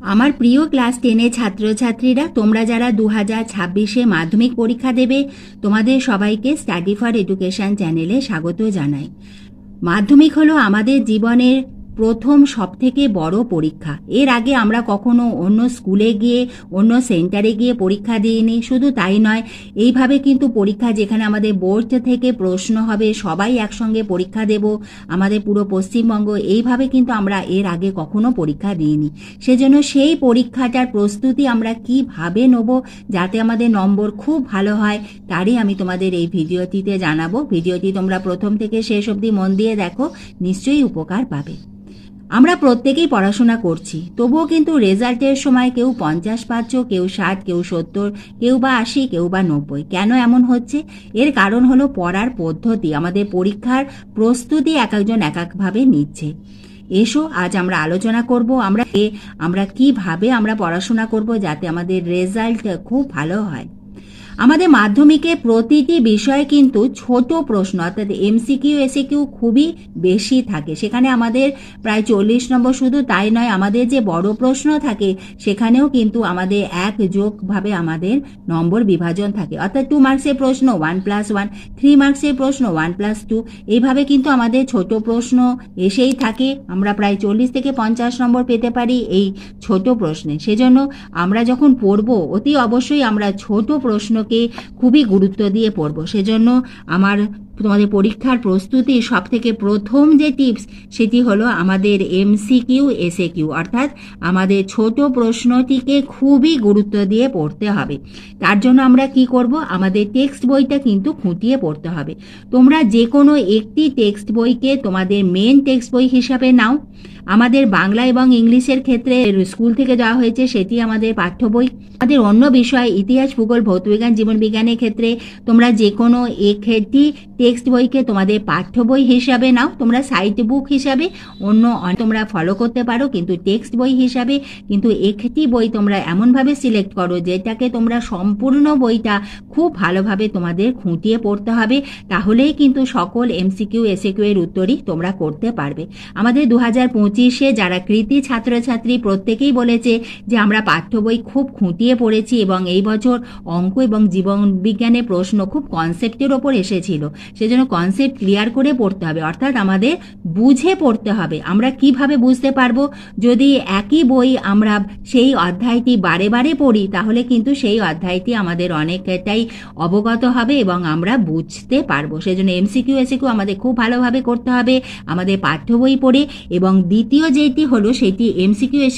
আমার প্রিয় ক্লাস টেনের ছাত্রছাত্রীরা, তোমরা যারা দু হাজার ছাব্বিশে মাধ্যমিক পরীক্ষা দেবে, তোমাদের সবাইকে স্টাডি ফর এডুকেশন চ্যানেলে স্বাগত জানাই। মাধ্যমিক হলো আমাদের জীবনের প্রথম সবথেকে বড় পরীক্ষা। এর আগে আমরা কখনো অন্য স্কুলে গিয়ে, অন্য সেন্টারে গিয়ে পরীক্ষা দিইনি, শুধু তাই নয়, এইভাবে কিন্তু পরীক্ষা যেখানে আমাদের বোর্ড থেকে প্রশ্ন হবে, সবাই একসঙ্গে পরীক্ষা দেব, আমাদের পুরো পশ্চিমবঙ্গ, এইভাবে কিন্তু আমরা এর আগে কখনো পরীক্ষা দিইনি। সেজন্য সেই পরীক্ষাটার প্রস্তুতি আমরা কীভাবে নেব, যাতে আমাদের নম্বর খুব ভালো হয়, তারই আমি তোমাদের এই ভিডিওটিতে জানাব। ভিডিওটি তোমরা প্রথম থেকে শেষ অবধি মন দিয়ে দেখো, নিশ্চয়ই উপকার পাবে। আমরা প্রত্যেকেই পড়াশোনা করছি, তবুও কিন্তু রেজাল্টের সময় কেউ পঞ্চাশ পাচ্ছ কেউ ষাট, কেউ সত্তর, কেউ বা আশি, কেউ বা নব্বই। কেন এমন হচ্ছে? এর কারণ হলো পড়ার পদ্ধতি। আমাদের পরীক্ষার প্রস্তুতি এক একজন এক একভাবে নিচ্ছে। এসো, আজ আমরা আলোচনা করব আমরা আমরা কীভাবে আমরা পড়াশোনা করব যাতে আমাদের রেজাল্ট খুব ভালো হয়। আমাদের মাধ্যমিকে প্রতিটি বিষয়ে কিন্তু ছোট প্রশ্ন, অর্থাৎ এমসিকিউ এসিকিউ খুবই বেশি থাকে। সেখানে আমাদের প্রায় চল্লিশ নম্বর শুধু তাই নয়, আমাদের যে বড় প্রশ্ন থাকে, সেখানেও কিন্তু আমাদের এক যোগভাবে আমাদের নম্বর বিভাজন থাকে। অর্থাৎ টু মার্কসের প্রশ্ন ওয়ান প্লাস ওয়ান থ্রি মার্কসের প্রশ্ন ওয়ান প্লাস টু এইভাবে কিন্তু আমাদের ছোট প্রশ্ন এসেই থাকে। আমরা প্রায় চল্লিশ থেকে পঞ্চাশ নম্বর পেতে পারি এই ছোট প্রশ্নে। সেজন্য আমরা যখন পড়ব, অতি অবশ্যই আমরা ছোট প্রশ্নকে খুবই গুরুত্ব দিয়ে পড়ব। সেজন্য আমার তোমাদের পরীক্ষার প্রস্তুতি সব থেকে প্রথম যে টিপস সেটি হলো আমাদের এমসিকিউ এসএ কিউ অর্থাৎ আমাদের ছোট প্রশ্নটিকে খুবই গুরুত্ব দিয়ে পড়তে হবে। তার জন্য আমরা কি করব? আমাদের টেক্সট বইটা কিন্তু খুঁটিয়ে পড়তে হবে। তোমরা যে কোনো একটি টেক্সট বইকে তোমাদের মেন টেক্সট বই হিসাবে নাও। আমাদের বাংলা এবং ইংলিশের ক্ষেত্রে স্কুল থেকে দেওয়া হয়েছে, সেটি আমাদের পাঠ্য বই। আমাদের অন্য বিষয়, ইতিহাস, ভূগোল, ভৌতবিজ্ঞান, জীবনবিজ্ঞানের ক্ষেত্রে তোমরা যে কোনো একটি টেক্সট বইকে তোমাদের পাঠ্য বই হিসাবে নাও, তোমরা সাইট বুক হিসাবে, অন্য তোমরা ফলো করতে পারো, কিন্তু টেক্সট বই হিসাবে, কিন্তু একটি বই তোমরা এমনভাবে সিলেক্ট করো, যেটাকে তোমরা সম্পূর্ণ বইটা খুব ভালোভাবে তোমাদের খুঁটিয়ে পড়তে হবে, তাহলেই কিন্তু সকল এমসিকিউ এসএকিউ এর উত্তরই তোমরা করতে পারবে। আমাদের দু হাজার পঁচিশে যারা কৃতি ছাত্রছাত্রী, প্রত্যেকেই বলেছে যে আমরা পাঠ্য বই খুব খুঁটিয়ে পড়েছি এবং এই বছর অঙ্ক এবং জীবন বিজ্ঞানের প্রশ্ন খুব কনসেপ্টের ওপর এসেছিল। সেজন্য কনসেপ্ট ক্লিয়ার করে পড়তে হবে। অর্থাৎ আমাদের বুঝে পড়তে হবে। আমরা কীভাবে বুঝতে পারব? যদি একই বই আমরা সেই অধ্যায়টি বারে বারে পড়ি, তাহলে কিন্তু সেই অধ্যায়টি আমাদের অনেকটাই অবগত হবে এবং আমরা বুঝতে পারব। সেজন্য এমসিকিউ এসিকিউ আমাদের খুব ভালোভাবে করতে হবে। আমাদের পাঠ্য বই পড়ে এবং দ্বিতীয় যেটি হলো সেটি এমসিকিউ এসিকিউ